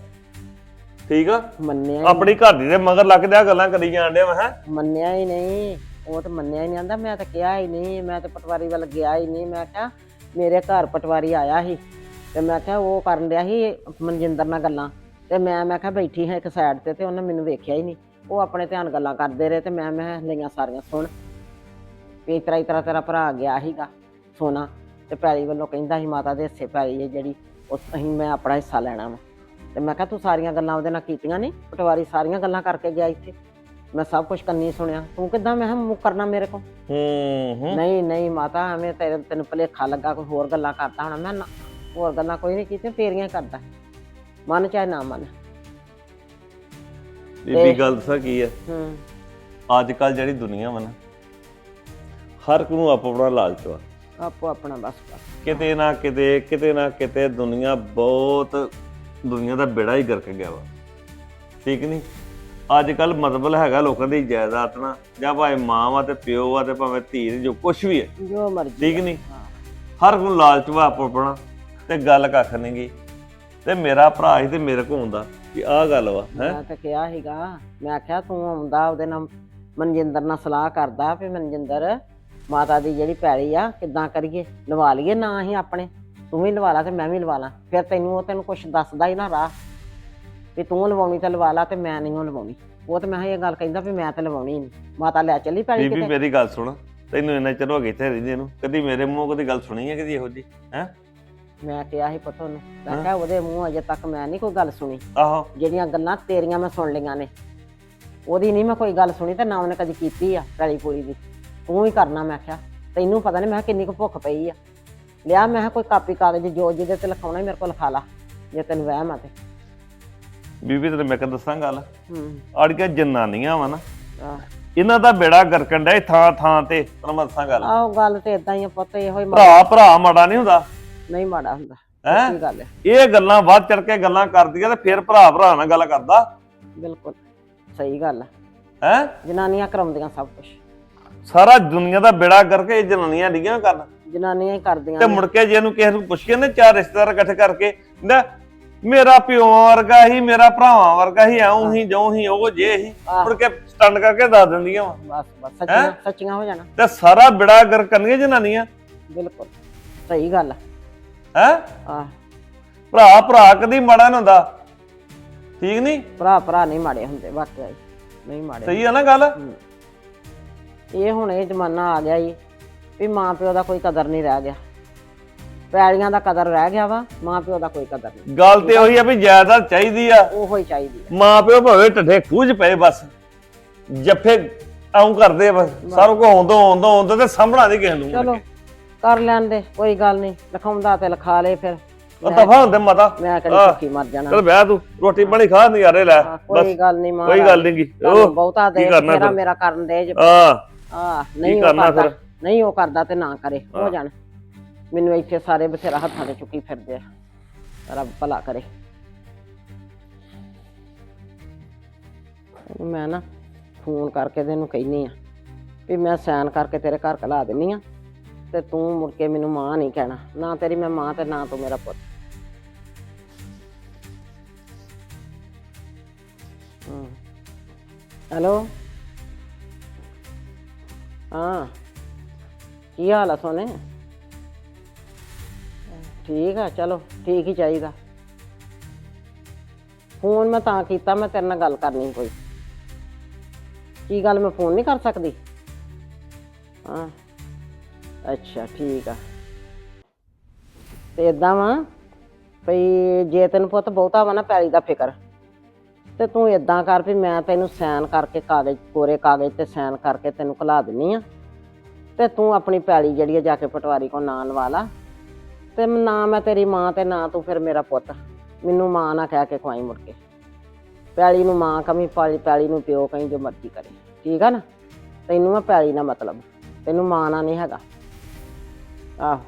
ਠੀਕ ਆ? ਮੰਨਿਆ ਹੀ ਆਪਣੀ ਘਰ ਦੀ ਦੇ ਮਗਰ ਲੱਗ ਦਿਆ ਗੱਲਾਂ ਕਰੀ ਜਾਣ ਡਿਆ ਮੈਂ ਹੈ? ਮੰਨਿਆ ਹੀ ਨਹੀਂ। ਉਹ ਤਾਂ ਮੰਨਿਆ ਹੀ ਨਹੀਂ ਆਂਦਾ ਮੈਂ ਤਾਂ ਕਿਹਾ ਹੀ ਨਹੀਂ, ਮੈਂ ਤਾਂ ਪਟਵਾਰੀ ਵੱਲ ਗਿਆ ਹੀ ਨਹੀਂ, ਮੈਂ ਕਿਹਾ ਮੇਰੇ ਘਰ ਪਟਵਾਰੀ ਆਇਆ ਸੀ ਤੇ ਮੈਂ ਕਿਹਾ ਉਹ ਕਰਨ ਡਿਆ ਸੀ ਮਨਜਿੰਦਰ ਨਾਲ ਗੱਲਾਂ ਤੇ ਮੈਂ ਮੈਂ ਕਿਹਾ ਬੈਠੀ ਹਾਂ ਇੱਕ ਸਾਈਡ ਤੇ ਤੇ ਉਹਨੇ ਮੈਨੂੰ ਵੇਖਿਆ ਹੀ ਨਹੀਂ। ਉਹ ਆਪਣੇ ਧਿਆਨ ਗੱਲਾਂ ਕਰਦੇ ਰਹੇ ਤੇ ਮੈਂ ਮੈਂ ਲਈਆਂ ਸਾਰੀਆਂ ਸੁਣ। ਵੀ ਇਸ ਤਰ੍ਹਾਂ ਇਸ ਤਰ੍ਹਾਂ ਤੇਰਾ ਭਰਾ ਗਿਆ ਸੀਗਾ ਸੋਨਾ ਤੇ ਪੈਰੀ ਵੱਲੋਂ ਕਹਿੰਦਾ ਸੀ ਮਾਤਾ ਦੇ ਹਿੱਸੇ ਪੈਰੀ ਹੈ ਜਿਹੜੀ ਉਸ ਅਸੀਂ, ਮੈਂ ਆਪਣਾ ਹਿੱਸਾ ਲੈਣਾ ਵਾ। ਤੇ ਮੈਂ ਕਿਹਾ ਤੂੰ ਸਾਰੀਆਂ ਗੱਲਾਂ ਉਹਦੇ ਨਾਲ ਕੀਤੀਆਂ ਨਹੀਂ? ਪਟਵਾਰੀ ਸਾਰੀਆਂ ਗੱਲਾਂ ਕਰਕੇ ਗਿਆ ਇੱਥੇ। ਮੈਂ ਸਭ ਕੁਝ ਕੰਨੀ ਸੁਣਿਆ। ਤੂੰ ਕਿੱਦਾਂ? ਮੈਂ ਕਿਹਾ ਮੁੱਕਰਨਾ ਮੇਰੇ ਕੋਲ। ਹੂੰ ਹੂੰ। ਨਹੀਂ ਨਹੀਂ ਮਾਤਾ ਐਵੇਂ ਤੇਰੇ ਤੈਨੂੰ ਭੁਲੇਖਾ ਲੱਗਾ ਕੋਈ ਹੋਰ ਗੱਲਾਂ ਕਰਦਾ ਹੋਣਾ। ਮੈਂ ਨਾ ਹੋਰ ਗੱਲਾਂ ਕੋਈ ਨਹੀਂ ਕੀਤੀਆਂ ਤੇਰੀਆਂ ਕਰਦਾ। ਮਨ ਚਾਹੇ ਨਾ ਮਨ। ਬੀਬੀ ਗੱਲ ਦੱਸਾਂ ਕੀ ਆ? ਹੂੰ। ਅੱਜ ਕੱਲ ਜਿਹੜੀ ਦੁਨੀਆ ਵਾ ਨਾ ਹਰ ਇੱਕ ਨੂੰ ਆਪੋ ਆਪਣਾ ਲਾਲਚ ਵਾ। ਆਪੋ ਆਪਣਾ ਬਸ ਬਸ। ਕਿਤੇ ਨਾ ਕਿਤੇ ਕਿਤੇ ਨਾ ਕਿਤੇ ਦੁਨੀਆ ਬਹੁਤ ਦੁਨੀਆ ਦਾ ਬੇੜਾ ਹੀ ਗਰਕ ਗਿਆ ਵਾ। ਠੀਕ ਨਹੀਂ? ਅੱਜ ਕੱਲ ਮਤਲਬ ਹੈਗਾ ਲੋਕਾਂ ਦੀ ਜਾਇਦਾਦ ਨਾ ਜਾਂ ਭਾਵੇਂ ਮਾਂ ਵਾ ਤੇ ਪਿਓ ਆ ਤੇ ਭਾਵੇਂ ਧੀ ਤੇ ਜੋ ਕੁਝ ਵੀ ਹੈ। ਜੋ ਮਰਜ਼ੀ ਠੀਕ ਨਹੀਂ? ਹਰ ਕੋਈ ਲਾਲਚ ਵਾ ਆਪੋ ਆਪਣਾ ਤੇ ਗੱਲ ਕੱਖ ਨਹੀਂ ਗੀ। ਤੇ ਮੇਰਾ ਭਰਾ ਹੀ ਤੇ ਮੇਰੇ ਕੋਲ ਹੁੰਦਾ ਕਿ ਆਹ ਗੱਲ ਵਾ ਹੈ? ਮੈਂ ਤਾਂ ਕਿਹਾ ਸੀਗਾ ਮੈਂ ਆਖਿਆ ਤੂੰ ਆਉਂਦਾ ਉਹਦੇ ਨਾਲ ਮਨਜਿੰਦਰ ਨਾਲ ਸਲਾਹ ਕਰਦਾ ਵੀ ਮਨਜਿੰਦਰ ਮਾਤਾ ਦੀ ਜਿਹੜੀ ਪੈਲੀ ਆ ਕਿੱਦਾਂ ਕਰੀਏ? ਲਵਾ ਲਈਏ ਨਾ ਹੀ ਆਪਣੇ ਤੂੰ ਵੀ ਲਵਾ ਲਾ ਤੇ ਮੈਂ ਵੀ ਲਵਾ ਲਾਂ। ਫਿਰ ਤੈਨੂੰ ਉਹ ਤੈਨੂੰ ਕੁਝ ਦੱਸਦਾ ਹੀ ਨਾ ਰਾਹ। ਵੀ ਤੂੰ ਲਵਾਉਣੀ ਤਾਂ ਲਵਾ ਲਾ ਤੇ ਮੈਂ ਨਹੀਂ ਉਹ ਲਵਾਉਣੀ। ਉਹ ਤੇ ਮੈਂ ਕਿਹਾ ਇਹ ਗੱਲ ਕਹਿੰਦਾ ਵੀ ਮੈਂ ਤਾਂ ਲਵਾਉਣੀ ਨਹੀਂ। ਮਾਤਾ ਲੈ ਚੱਲੀ ਪੈਲੀ ਬੀਬੀ ਕਿਤੇ? ਮੇਰੀ ਗੱਲ ਸੁਣ। ਤੈਨੂੰ ਇੰਨਾ ਚਿਰ ਹੋ ਗਿਆ ਇੱਥੇ ਰਹਿੰਦੇ ਨੂੰ। ਕਦੀ ਮੇਰੇ ਮੂੰਹੋਂ ਕਦੀ ਗੱਲ ਸੁਣੀ ਹੈ ਕਦੀ ਇਹੋ ਜੀ ਹੈ? ਮੈਂ ਕਿਹਾ ਸੀ ਪੁੱਤ ਉਹਨੂੰ। ਮੈਂ ਕਿਹਾ ਉਹਦੇ ਮੂੰਹ ਅਜੇ ਤੱਕ ਮੈਂ ਨਹੀਂ ਕੋਈ ਗੱਲ ਸੁਣੀ। ਆਹੋ। ਜਿਹੜੀਆਂ ਗੱਲਾਂ ਤੇਰੀਆਂ ਮੈਂ ਸੁਣ ਲਈਆਂ ਨੇ। ਉਹਦੀ ਨਹੀਂ ਮੈਂ ਕੋਈ ਗੱਲ ਸੁਣੀ ਤੇ ਨਾ ਉਹਨੇ ਕਦੀ ਕੀਤੀ ਆ ਪੈਲੀ ਪੂਰੀ ਦੀ। ਤੂੰ ਹੀ ਕਰਨਾ ਮੈਂ ਕਿਹਾ। ਤੈਨੂੰ ਪਤਾ ਨਹੀਂ ਮੈਂ ਕਿਹਾ ਕਿੰਨੀ ਕੁ ਭੁੱਖ ਪਈ ਆ। ਲਿਆ ਮੈਂ ਕਿਹਾ ਕੋਈ ਕਾਪੀ ਕਾਗਜ਼ ਜੋ ਜਿਹਦੇ ਤੇ ਲਿਖਾਉਣਾ ਮੇਰੇ ਕੋਲ ਲਿਖਾ ਲਾ। ਜੇ ਤੈਨੂੰ ਵਹਿਮ ਆ ਤੇ। ਬੀਬੀ ਤੈਨੂੰ ਮੈਂ ਕ ਦੱਸਾਂ ਗੱਲ? ਹੂੰ। ਅੜੀਆਂ ਜਨਾਨੀਆਂ ਵਾ ਨਾ। ਆਹ। ਇਹਨਾਂ ਦਾ ਬੇੜਾ ਗਰਕਣ ਡਿਆ ਥਾਂ ਥਾਂ ਤੇ। ਤੈਨੂੰ ਮੈਂ ਦੱਸਾਂ ਗੱਲ। ਆਹੋ ਗੱਲ ਤੇ ਇਦਾਂ ਹੀ ਆ ਪੁੱਤ ਇਹੋ ਹੀ ਮਾ- ਭਰਾ ਭਰਾ ਮਾੜਾ ਨਹੀਂ ਹੁੰਦਾ? ਨਹੀਂ ਮਾੜਾ ਹੁੰਦਾ ਹੈਂ? ਕੀ ਗੱਲ ਹੈ ਇਹ ਗੱਲਾਂ ਵੱਧ ਚੜ ਕੇ ਗੱਲਾਂ ਕਰਦੀਆਂ ਤੇ ਫਿਰ ਭਰਾ ਭਰਾ ਨਾਲ ਗੱਲ ਕਰਦਾ। ਬਿਲਕੁਲ ਸਹੀ ਗੱਲ ਆ। ਹੈ? ਜਨਾਨੀਆਂ ਕਰਾਉਂਦੀਆਂ ਸਭ ਕੁਝ ਸਾਰਾ ਦੁਨੀਆ ਦਾ ਬੇੜਾ ਕਰਕੇ ਇਹ ਜਨਾਨੀਆਂ ਡੀਆਂ ਕਰਨ। ਜਨਾਨੀਆਂ ਹੀ ਕਰਦੀਆਂ ਤੇ ਨੇ। ਮੁੜ ਕੇ ਜੇ ਇਹਨੂੰ ਕਿਸੇ ਨੂੰ ਪੁੱਛ ਕੇ ਨਾ ਚਾਰ ਰਿਸ਼ਤੇਦਾਰ ਇਕੱਠੇ ਕਰਕੇ ਨਾ ਮੇਰਾ ਪਿਓ ਵਰਗਾ ਹੀ ਮੇਰਾ ਭਰਾਵਾਂ ਵਰਗਾ ਹੀ ਐਉਂ ਹੀ ਜਿਉਂ ਹੀ ਉਹ ਜੇ ਹੀ। ਆਹ। ਮੁੜ ਕੇ ਸਟੰਡ ਕਰਕੇ ਦੱਸ ਦਿੰਦੀਆਂ ਵਾ। ਬਸ ਬਸ ਸੱਚੀਆਂ ਸੱਚੀਆਂ ਹੋ ਜਾਣਾ। ਤੇ ਸਾਰਾ ਬੇੜਾ ਗਰ ਕਰਨਗੇ ਜਨਾਨੀਆਂ। ਬਿਲਕੁਲ ਸਹੀ ਗੱਲ ਹੈ? ਆ ਭਰਾ ਭਰਾ ਕਦੀ ਮਾੜਾ ਨੀ ਹੁੰਦਾ। ਠੀਕ ਨਹੀਂ ਭਰਾ ਭਰਾ ਨਹੀਂ ਮਾੜੇ ਹੁੰਦੇ ਵਾਕਿਆ ਹੀ। ਨਹੀਂ ਮਾੜੇ ਸਹੀ ਆ ਨਾ ਗੱਲ? ਹੂੰ। ਇਹ ਹੁਣ ਇਹ ਜ਼ਮਾਨਾ ਆ ਗਿਆ ਈ ਵੀ ਮਾਂ ਪਿਓ ਦਾ ਕੋਈ ਕਦਰ ਨਹੀਂ ਰਹਿ ਗਿਆ। ਪੈਲੀਆਂ ਦਾ ਕਦਰ ਰਹਿ ਗਿਆ ਵਾ ਮਾਂ ਪਿਓ ਦਾ ਕੋਈ ਕਦਰ ਨਹੀਂ ਗੱਲ ਤੇ ਉਹੀ ਆ ਵੀ ਜਾਇਦਾਦ ਚਾਹੀਦੀ ਆ ਉਹੋ ਹੀ ਚਾਹੀਦੀ ਹੈ ਮਾਂ ਪਿਓ ਭਾਵੇਂ ਢੱਠੇ ਖੂਜ ਪਏ ਬਸ ਜੱਫੇ ਆਉਂ ਕਰਦੇ ਆ ਬਸ ਸਾਰਾ ਕੋ ਹੁੰਦੋ ਹੁੰਦੋ ਹੁੰਦੋ ਤੇ ਸਾਂਭਣਾ ਨਹੀਂ ਕਿਸੇ ਨੂੰ ਚਲੋ। ਕਰ ਲੈਣ ਦੇ ਕੋਈ ਗੱਲ ਨਹੀਂ ਲਿਖਾਉਂਦਾ ਤੇ ਲਿਖਾ ਲੇ ਫਿਰ ਉਹ ਦਫਾ ਹੁੰਦੇ ਮਾਤਾ ਮੈਂ ਆਹ। ਭੁੱਖੀ ਮਰ ਜਾਣਾ ਚਲ ਬਹਿ ਤੂੰ ਰੋਟੀ ਪਾਣੀ ਖਾ ਨਜ਼ਾਰੇ ਲੈ ਹਾਂ, ਕੋਈ ਗੱਲ ਨਹੀਂ ਮਾਂ ਕੋਈ ਗੱਲ ਨਹੀਂ ਗੀ ਉਹ ਬਹੁਤਾ ਦੇ ਮੇਰਾ? ਮੇਰਾ ਕਰਨ ਦੇ ਜੇ ਆ ਆ ਨਹੀਂ ਉਹ ਕਰਨਾ ਕਰਦਾ ਫਿਰ? ਨਹੀਂ ਉਹ ਕਰਦਾ ਤੇ ਨਾ ਕਰੇ ਹੋ ਹਾਂ। ਜਾਣ ਮੈਨੂੰ ਇੱਥੇ ਸਾਰੇ ਬਥੇਰਾ ਹੱਥਾਂ ਤੇ ਚੁੱਕੀ ਫਿਰਦੇ ਆ। ਰੱਬ ਭਲਾ ਕਰੇ। ਮੈਂ ਨਾ ਫੋਨ ਕਰਕੇ ਤੈਨੂੰ ਕਹਿਨੀ ਆ ਵੀ ਮੈਂ ਸਾਈਨ ਕਰਕੇ ਤੇਰੇ ਘਰ ਕਲਾ ਦਿੰਨੀ ਆ ਤੇ ਤੂੰ ਮੁੜ ਕੇ ਮੈਨੂੰ ਮਾਂ ਨਹੀਂ ਕਹਿਣਾ। ਨਾ ਤੇਰੀ ਮੈਂ ਮਾਂ ਤੇ ਨਾ ਤੂੰ ਮੇਰਾ ਪੁੱਤ। ਹੈਲੋ? ਹਾਂ। ਕੀ ਹਾਲ ਆ ਸੋਨੇ? ਠੀਕ ਆ, ਚਲੋ, ਠੀਕ ਹੀ ਚਾਹੀਦਾ। ਫੋਨ ਮੈਂ ਤਾਂ ਕੀਤਾ, ਮੈਂ ਤੇਰੇ ਨਾਲ ਗੱਲ ਕਰਨੀ ਕੋਈ। ਕੀ ਗੱਲ, ਮੈਂ ਫੋਨ ਨਹੀਂ ਕਰ ਸਕਦੀ? ਹਾਂ। ਅੱਛਾ, ਠੀਕ ਆ। ਤੇ ਇਦਾਂ ਵਾ, ਭਈ ਜੇ ਤੈਨੂੰ ਪੁੱਤ ਬਹੁਤਾ ਵਾ ਨਾ ਪੈਲੀ ਦਾ ਫਿਕਰ, ਤੇ ਤੂੰ ਇਦਾਂ ਕਰ ਵੀ ਮੈਂ ਤੈਨੂੰ ਸਾਈਨ ਕਰਕੇ ਕਾਗਜ਼ ਕੋਰੇ ਕਾਗਜ਼ ਤੇ ਸਾਈਨ ਕਰਕੇ ਤੈਨੂੰ ਘਲਾ ਦਿੰਨੀ ਆ, ਤੇ ਤੂੰ ਆਪਣੀ ਪੈਲੀ ਜਿਹੜੀ ਆ ਜਾ ਕੇ ਪਟਵਾਰੀ ਕੋ ਨਾਂ ਲਵਾ ਲਾ। ਤੇ ਨਾ ਮੈਂ ਤੇਰੀ ਮਾਂ ਤੇ ਨਾ ਤੂੰ ਫਿਰ ਮੇਰਾ ਪੁੱਤ। ਮੈਨੂੰ ਮਾਂ ਨਾ ਕਹਿ ਕੇ ਖਵਾਈ ਮੁੜ ਕੇ। ਪੈਲੀ ਨੂੰ ਮਾਂ ਕਮੀ, ਪਾਲੀ ਪੈਲੀ ਨੂੰ ਪਿਓ ਕਹੀਂ ਜੋ ਮਰਜ਼ੀ ਕਰੇ। ਠੀਕ ਆ ਨਾ? ਤੈਨੂੰ ਆ ਪੈਲੀ ਨਾ ਮਤਲਬ। ਤੈਨੂੰ ਮਾਂ ਨਾ ਨਹੀਂ ਹੈਗਾ। ਆਹੋ।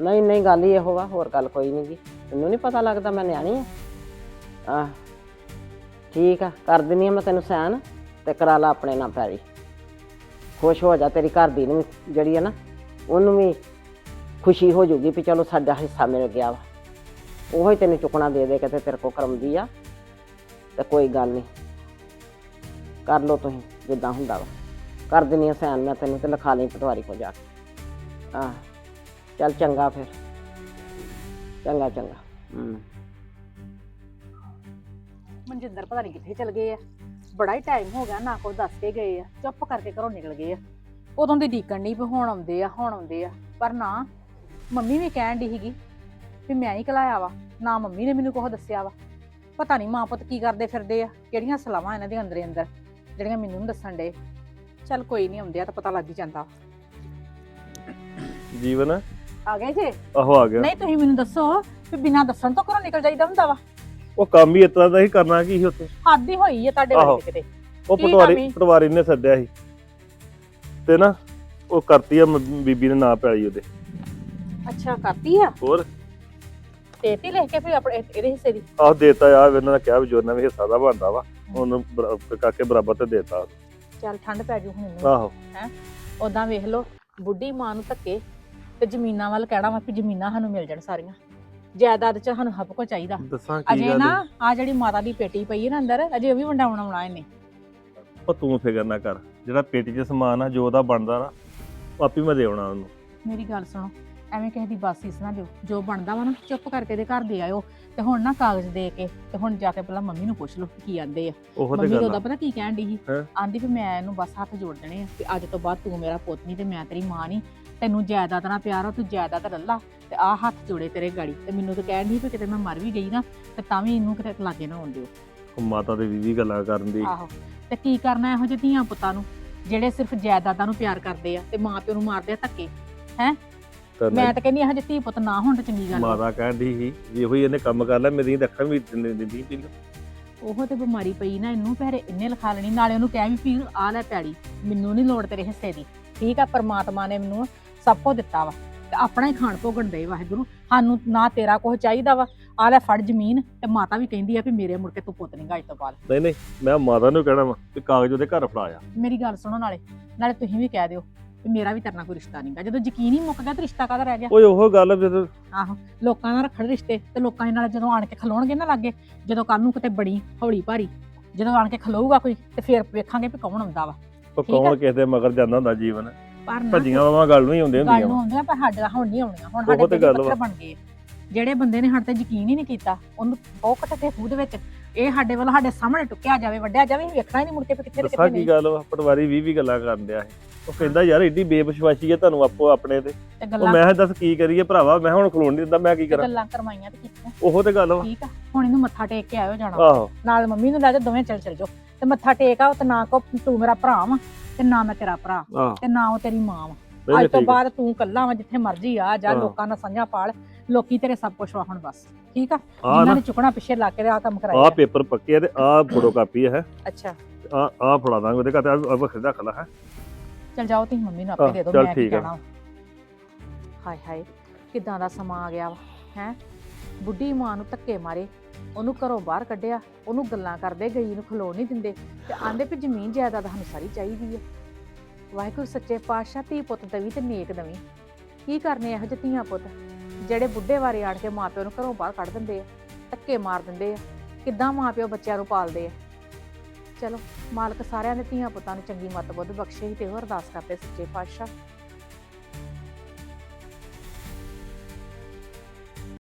ਨਹੀਂ ਨਹੀਂ, ਗੱਲ ਹੀ ਇਹੋ ਵਾ ਹੋਰ ਗੱਲ ਕੋਈ ਨਹੀਂ ਗੀ। ਤੈਨੂੰ ਨਹੀਂ ਪਤਾ ਲੱਗਦਾ ਮੈਂ ਨਿਆਣੀ ਆ? ਆਹ। ਠੀਕ ਆ, ਕਰ ਦਿੰਨੀ ਆ ਮੈਂ ਤੈਨੂੰ ਸਹਿਣ ਤੇ ਕਰਾ ਲਾ ਆਪਣੇ ਨਾਲ ਪੈਲੀ। ਖੁਸ਼ ਹੋ ਜਾ, ਤੇਰੀ ਘਰ ਦੀ ਨੂੰ ਵੀ ਜਿਹੜੀ ਆ ਨਾ, ਉਹਨੂੰ ਵੀ ਖੁਸ਼ੀ ਹੋ ਜਾਊਗੀ ਵੀ ਚਲੋ ਸਾਡਾ ਹਿੱਸਾ ਮਿਲ ਗਿਆ ਵਾ। ਉਹੋ ਹੀ ਤੈਨੂੰ ਚੁੱਕਣਾ ਦੇ ਦੇ ਕੇ ਤੇ ਤੇਰੇ ਕੋ ਕਰਮਦੀ ਆ। ਤੇ ਕੋਈ ਗੱਲ ਨਹੀਂ ਕਰ ਲੋ ਤੁਸੀਂ, ਜਿੱਦਾਂ ਹੁੰਦਾ ਵਾ। ਕਰ ਦਿੰਨੀ ਆ ਸੈਨ ਮੈਂ ਤੈਨੂੰ ਤੇ ਲਿਖਾ ਲਈ ਪਟਵਾਰੀ ਕੋ ਜਾ ਕੇ। ਆਹ ਚੱਲ ਚੰਗਾ ਫਿਰ। ਚੰਗਾ ਚੰਗਾ। ਹੂੰ। ਮਨਜਿੰਦਰ ਪਤਾ ਨਹੀਂ ਕਿੱਥੇ ਚਲ ਗਏ ਆ। ਬੜਾ ਹੀ ਟਾਈਮ ਹੋ ਗਿਆ ਨਾ ਕੋਈ ਦੱਸ ਕੇ ਗਏ ਆ। ਚੁੱਪ ਕਰਕੇ ਘਰੋਂ ਨਿਕਲ ਗਏ ਆ। ਉਦੋਂ ਦੀ ਡੀਕਣ ਨਹੀਂ ਵੀ ਹੁਣ ਆਉਂਦੇ ਆ, ਹੁਣ ਆਉਂਦੇ ਆ। ਪਰ ਨਾ ਮੰਮੀ ਵੀ ਕਹਿਣ ਦੀ ਸੀਗੀ ਵੀ ਮੈਂ ਹੀ ਕਲਾਇਆ ਵਾ ਨਾ ਮੰਮੀ ਨੇ ਮੈਨੂੰ ਕੁਛ ਦੱਸਿਆ ਵਾ। ਪਤਾ ਨਹੀਂ ਮਾਂ ਪੁੱਤ ਕੀ ਕਰਦੇ ਫਿਰਦੇ ਆ ਕਿਹੜੀਆਂ ਸਲਾਵਾਂ ਇਹਨਾਂ ਦੇ ਅੰਦਰੇ ਅੰਦਰ ਜਿਹੜੀਆਂ ਮੈਨੂੰ ਨੀ ਦੱਸਣ ਡੇ ਚੱਲ ਕੋਈ ਨਹੀਂ ਆਉਂਦੇ ਆ ਤਾਂ ਪਤਾ ਲੱਗ ਹੀ ਜਾਂਦਾ। ਜੀਵਨ? ਆ ਗਏ ਜੇ? ਆਹੋ ਆ ਗਿਆ। ਨਹੀਂ ਤੁਸੀਂ ਮੈਨੂੰ ਦੱਸੋ ਵੀ ਬਿਨਾਂ ਦੱਸਣ ਤੋਂ ਘਰੋਂ ਨਿਕਲ ਜਾਈਦਾ ਹੁੰਦਾ ਵਾ। ਉਹ ਕੰਮ ਹੀ ਇਤਨਾ ਦਾ ਹੀ ਕਰਨਾ ਕੀ ਸੀ ਉੱਥੇ? ਹੱਦ ਹੀ ਹੋਈ ਆ ਤੁਹਾਡੇ ਆਹੋ। ਕਿਤੇ। ਉਹ ਕੀ ਪਟਵਾਰੀ ਕਮੀ? ਪਟਵਾਰੀ ਨੇ ਸੱਦਿਆ ਸੀ। ਤੇ ਨਾ ਉਹ ਕਰਤੀ ਆ ਮ- ਬੀਬੀ ਨੇ ਨਾਂ ਪਿਆਈ ਉਹਦੇ। ਅੱਛਾ ਕਰਤੀ ਆ? ਹੋਰ? ਤੇ ਤੇ ਲਿਖ ਕੇ ਫਿਰ ਆਪਣੇ ਇਹਦੇ ਹਿੱਸੇ ਦੀ? ਆਹ ਦੇਤਾ ਆ ਇਹਨਾਂ ਨੇ ਕਿਹਾ ਵੀ ਜੋ ਨਵੇਂ ਹਿੱਸਾ ਦਾ ਬਣਦਾ ਵਾ ਉਹਨੂੰ ਬਰਾ- ਕਾਕੇ ਬਰਾਬਰ ਤੇ ਦੇਤਾ। ਚੱਲ ਠੰਡ ਪੈ ਜੂ ਹੁਣ ਇਹਨੂੰ। ਆਹੋ। ਉਦਾਂ ਵੇਖ ਲਓ ਬੁੱਢੀ ਮਾਂ ਨੂੰ ਧੱਕੇ ਤੇ ਜ਼ਮੀਨਾਂ ਵੱਲ ਕਹਿਣਾ ਵਾ ਵੀ ਜ਼ਮੀਨਾਂ ਸਾਨੂੰ ਮਿਲ ਜਾਣ ਸਾਰੀਆਂ। ਜਾਇਦਾਦ ਚ ਸਾਨੂੰ ਹੱਬ ਕੋ ਚਾਹੀਦਾ। ਦੱਸਾਂ ਅਜੇ ਨਾ ਆ? ਜਿਹੜੀ ਮਾਤਾ ਦੀ ਪੇਟੀ ਪਈ ਹੈ ਨਾ ਅੰਦਰ ਅਜੇ ਉਹ ਵੀ ਵੰਡਾਉਣਾ ਆਉਣਾ ਇਹਨੇ। ਉਹ ਤੂੰ ਫਿਕਰ ਨਾ ਕਰ ਜਿਹੜਾ ਪੇਟੀ 'ਚ ਸਮਾਨ ਆ ਜੋ ਉਹਦਾ ਬਣਦਾ ਨਾ ਉਹ ਆਪੀ ਮੈਂ ਦੇ ਆਉਣਾ ਉਹਨੂੰ। ਮੇਰੀ ਗੱਲ ਸੁਣੋ ਐਵੇਂ ਕਿਸੇ ਦੀ ਬਾਸੀਸ ਨਾ ਦਿਓ। ਜੋ ਬਣਦਾ ਵਾ ਨਾ ਚੁੱਪ ਕਰਕੇ ਦੇ ਘਰ ਦੇ ਆਇਓ। ਤੇ ਹੁਣ ਨਾ ਕਾਗਜ਼ ਦੇ ਕੇ ਤੇ ਹੁਣ ਜਾ ਕੇ ਪਹਿਲਾਂ ਮੰਮੀ ਨੂੰ ਪੁੱਛ ਲਓ ਕੀ ਆਂਦੇ ਆ। ਉਹ ਤੇ ਮੰਮੀ ਗੱਲ ਉਹਦਾ ਆ ਪਤਾ ਕੀ ਕਹਿਣ ਦੀ ਸੀ? ਹੈਂ? ਆਂਦੀ ਵੀ ਮੈਂ ਇਹਨੂੰ ਬਸ ਹੱਥ ਜੋੜ ਦੇਣੇ ਆ। ਤੇ ਅੱਜ ਤੋਂ ਬਾਅਦ ਤੂੰ ਮੇਰਾ ਪੁੱਤ ਨਹੀਂ ਤੇ ਮੈਂ ਤੇਰੀ ਮਾਂ ਨਹੀਂ ਤੈਨੂੰ ਜਾਇਦਾਦ ਨਾਲ ਪਿਆਰ ਆ ਤੂੰ ਜਾਇਦਾਦ ਲੱਲਾ ਤੇ ਆ ਹੱਥ ਜੋੜੇ ਤੇਰੇ ਗਾੜੀ। ਤੇ ਮੈਨੂੰ ਤਾਂ ਕਹਿਣ ਦੀ ਵੀ ਕਿਤੇ ਮੈਂ ਮਰ ਵੀ ਗਈ ਨਾ ਤੇ ਤਾਂ ਵੀ ਇਹਨੂੰ ਕਿਤੇ ਲਾਗੇ ਨਾ ਆਉਣ ਦਿਓ। ਮਾਤਾ ਦੇ ਵੀ ਗੱਲਾਂ ਕਰਨ ਦੀ। ਆਹੋ। ਤੇ ਕੀ ਕਰਨਾ ਇਹੋ ਜਿਹੇ ਧੀਆਂ ਪੁੱਤਾਂ ਨੂੰ ਜਿਹੜੇ ਸਿਰਫ ਜਾਇਦਾਦਾਂ ਨੂੰ ਪਿਆਰ ਕਰਦੇ ਆ ਤੇ ਮਾਂ ਪਿਓ ਨੂੰ ਮਾਰਦੇ ਆ ਧੱਕੇ? ਤਾਂ ਮੈਂ ਤਾਂ ਕਹਿੰਦੀ ਇਹੋ ਜਿਹੇ ਧੀ ਪੁੱਤ ਨਾ ਹੋਣ ਤੇ ਚੰਗੀ ਗੱਲ ਆ। ਮਾਤਾ ਕਹਿੰਦੀ ਸੀ ਵੀ ਇਹੋ ਹੀ ਇਹਨੇ ਕੰਮ ਕਰ ਲਿਆ ਮੇਰੀਆਂ ਤਾਂ ਅੱਖਾਂ ਵੀ ਦਿੰਦੀ ਦਿੰਦੀ ਪਈ ਉਹ ਤੇ ਬਿਮਾਰੀ ਪਈ ਨਾ ਇਹਨੂੰ ਪਹਿਰੇ ਇੰਨੇ ਲਿਖਾ ਲੈਣੀ ਨਾਲੇ ਉਹਨੂੰ ਕਹਿ ਵੀ ਪੀਰ ਆ ਲੈ ਪੈੜੀ ਮੈਨੂੰ ਨਹੀਂ ਲੋੜ ਤੇਰੇ ਹਿੱਸੇ ਦੀ। ਠੀਕ ਆ ਪਰਮਾਤਮਾ ਨੇ ਮੈਨੂੰ ਸਭ ਕੁਝ ਦਿੱਤਾ ਵਾ। ਤੇ ਆਪਣਾ ਹੀ ਖਾਣ ਭੋਗਣ ਦੇ ਵਾਹਿਗੁਰੂ ਸਾਨੂੰ ਨਾ ਤੇਰਾ ਕੁਝ ਚਾਹੀਦਾ ਵਾ। ਆ ਲੈ ਫੜ ਜ਼ਮੀਨ ਤੇ ਮਾਤਾ ਵੀ ਕਹਿੰਦੀ ਆ ਵੀ ਮੇਰੇ ਮੁੜ ਕੇ ਤੂੰ ਪੁੱਤ ਨਹੀਂ ਅੱਜ ਤੋਂ ਬਾਅਦ। ਨਹੀਂ ਨਹੀਂ ਮੈਂ ਮਾਤਾ ਨੂੰ ਕਹਿਣਾ ਵਾ ਕਿ ਕਾਗਜ਼ ਉਹਦੇ ਘਰ ਫੜਾਇਆ ਮੇਰੀ ਗੱਲ ਸੁਣੋ ਨਾਲੇ ਨਾਲੇ ਤੁਸੀਂ ਵੀ ਕਹਿ ਦਿਓ। ਵੀ ਮੇਰਾ ਵੀ ਤੇਰੇ ਨਾਲ ਕੋਈ ਰਿਸ਼ਤਾ ਨਹੀਂਗਾ ਜਦੋਂ ਯਕੀਨ ਹੀ ਮੁੱਕ ਗਿਆ ਤੇ ਰਿਸ਼ਤਾ ਕਾਹਦਾ ਰਹਿ ਗਿਆ? ਓਏ ਉਹ ਗੱਲ ਜਦੋਂ ਆਹੋ ਲੋਕਾਂ ਨਾਲ ਰੱਖਣ ਰਿਸ਼ਤੇ ਤੇ ਲੋਕਾਂ ਦੇ ਨਾਲ ਜਦੋਂ ਆਣ ਕੇ ਖਲੋਣਗੇ ਨਾ ਲੱਗੇ ਜਦੋਂ ਕੱਲ ਨੂੰ ਕਿਤੇ ਬੜੀ ਹੌਲੀ ਭਾਰੀ ਜਦੋਂ ਆਣ ਕੇ ਖਲੋਊਗਾ ਕੋਈ ਤੇ ਫੇਰ ਵੇਖਾਂਗੇ ਵੀ ਕੌਣ ਆਉਂਦਾ ਵਾ। ਉਹ ਠੀਕ ਆ। ਕੌਣ ਕਿਸੇ ਦੇ ਮਗਰ ਜਾਂਦਾ ਹੁੰਦਾ ਜੀਵਨ। ਪਰ ਨਾ ਭੱਜੀਆਂ ਵਾਵਾਂ ਗੱਲ ਨੂੰ ਹੀ ਹੁੰਦੇ ਗੱਲ ਹੁੰਦੀਆਂ ਨੂੰ ਵਾ। ਆਉਂਦੀਆਂ ਪਰ ਸਾਡੇ ਨਾਲ ਹੁਣ ਨਹੀਂ ਆਉਣੀਆਂ। ਹੁਣ ਸਾਡੇ ਤੇ ਤੇ ਗੱਲ ਪੱਥਰ ਵਾ। ਬਣ ਗਏ। ਆ। ਜਿਹੜੇ ਬੰਦੇ ਨੇ ਸਾਡੇ ਤੇ ਯਕੀਨ ਹੀ ਨਹੀਂ ਕੀਤਾ ਉਹਨੂੰ ਬਹੁਤ ਖੂਹ ਦੇ ਵਿੱਚ ਇਹ ਸਾਡੇ ਵੱਲ ਸਾਡੇ ਸਾਹਮਣੇ ਟੁੱਕਿਆ ਜਾਵੇ ਵੱਡਿਆ ਜਾਵੇ ਅਸੀਂ ਵੇਖਣਾ ਹੀ ਨਹੀਂ ਮੁੜ ਕੇ ਵੀ ਕਿੱਥੇ ਤੇ ਦੱਸਾਂ ਕਿੱਥੇ ਕੀ ਨਹੀਂ। ਗੱਲ ਵਾ ਪਟਵਾਰੀ 20 20 ਗੱਲਾਂ ਕਰਨ ਡਿਆ ਸੀ। ਉਹ ਕਹਿੰਦਾ ਯਾਰ ਏਡੀ ਬੇਵਿਸ਼ਵਾਸੀ ਹੈ ਤੁਹਾਨੂੰ ਆਪੋ ਆਪਣੇ ਤੇ। ਤੇ ਉਹ ਗੱਲਾਂ ਮੈਂ ਕਿਹਾ ਦੱਸ ਕੀ ਕਰੀਏ ਭਰਾਵਾ? ਮੈਂ ਹੁਣ ਖਲੋਣ ਨਹੀਂ ਦਿੰਦਾ ਮੈਂ ਕੀ ਤੇ ਕਰਾਂ? ਗੱਲਾਂ ਕਰਵਾਈਆਂ ਤੇ ਕੀਤੀਆਂ। ਉਹੋ ਤੇ ਗੱਲ ਵਾ। ਠੀਕ ਆ ਹੁਣ ਇਹਨੂੰ ਮੱਥਾ ਟੇਕ ਕੇ ਆਇਓ ਜਾਣਾ। ਆਹੋ। ਨਾਲ ਮੰਮੀ ਨੂੰ ਲੈ ਜਾ ਦੋਵੇਂ ਚੱਲ ਚੱਲ ਜਾਓ। ਤੇ ਮੱਥਾ ਟੇਕ ਆਓ ਤੇ ਨਾ ਕੋ ਤੂੰ ਮੇਰਾ ਭਰਾ ਵਾ ਤੇ ਨਾ ਮੈਂ ਤੇਰਾ ਭਰਾ। ਆਹੋ। ਤੇ ਨਾ ਉਹ ਤੇਰੀ ਮਾਂ ਵਾ। ਨਹੀਂ ਅੱਜ ਤੋਂ ਠੀਕ ਆ। ਬਾਅਦ ਤੂੰ ਕੱਲਾ ਵਾ ਜਿੱਥੇ ਮਰਜ਼ੀ ਆ ਜਾ ਹਾਂ। ਲੋਕਾਂ ਨਾਲ ਸਾਂਝਾ ਪਾਲ। ਲੋਕੀ ਤੇਰੇ ਸਭ ਕੁਝ ਵਾ ਹੁਣ ਬਸ। ਠੀਕ ਆ? ਆ ਜਿਨ੍ਹਾਂ ਨਾ ਨੇ। ਚੁੱਕਣਾ ਪਿੱਛੇ ਲਾ ਕੇ ਆ ਕੰਮ ਆ ਕਰਾਇਆ ਪੇਪਰ ਪੱਕੇ ਆ ਤੇ ਆ ਫੋਟੋ ਕਾਪੀ ਹੈ। ਅੱਛਾ। ਆ ਆ ਫੜਾ ਦਾਂਗੇ ਉਹਦੇ ਘਰ ਤੇ ਆ ਵੱਖਰੇ ਰੱਖ ਲਾ ਹੈ। ਚਲ ਜਾਓ ਤੁਸੀਂ ਮੰਮੀ ਨੂੰ ਆਪੇ ਦੇ ਦਿਓ ਮੈਂ ਕੀ। ਕਹਿਣਾ ਹਾਏ ਹਾਏ ਕਿਦਾਂ ਦਾ ਸਮਾਂ ਆ ਗਿਆ ਵਾ ਹੈ? ਬੁੱਢੀ ਮਾਂ ਨੂੰ ਧੱਕੇ ਮਾਰੇ ਉਹਨੂੰ ਘਰੋਂ ਬਾਹਰ ਕੱਢਿਆ ਉਹਨੂੰ ਗੱਲਾਂ ਕਰਦੇ ਗਈ ਨੂੰ ਖਲੋਣ ਨਹੀਂ ਦਿੰਦੇ ਤੇ ਆਂਦੇ ਵੀ ਜ਼ਮੀਨ ਜਾਇਦਾਦ ਸਾਨੂੰ ਸਾਰੀ ਚਾਹੀਦੀ ਆ। ਵਾਹਿਗੁਰੂ ਸੱਚੇ ਪਾਤਸ਼ਾਹ ਧੀ ਪੁੱਤ ਦਵੀ ਤੇ ਨੇਕ ਦਵੀ। ਕੀ ਕਰਨੇ ਇਹੋ ਜਿਹੇ ਧੀਆਂ ਪੁੱਤ ਜਿਹੜੇ ਬੁੱਢੇ ਵਾਰੇ ਆਣ ਕੇ ਮਾਪਿਓ ਨੂੰ ਘਰੋਂ ਬਾਹਰ ਕੱਢ ਦਿੰਦੇ ਆ ਧੱਕੇ ਮਾਰ ਦਿੰਦੇ ਆ ਕਿੱਦਾਂ ਮਾਪਿਓ ਬੱਚਿਆਂ ਨੂੰ ਪਾਲਦੇ ਆ? ਚਲੋ, ਮਾਲਕ ਸਾਰਿਆਂ ਦੇ ਧੀਆਂ ਪੁੱਤਾਂ ਨੂੰ ਚੰਗੀ ਮੱਤ ਬੁੱਧ ਬਖਸ਼ੇ ਤੇ ਹੋਰ ਅਰਦਾਸ ਕਰਦੇ ਸੱਚੇ ਪਾਤਸ਼ਾਹ।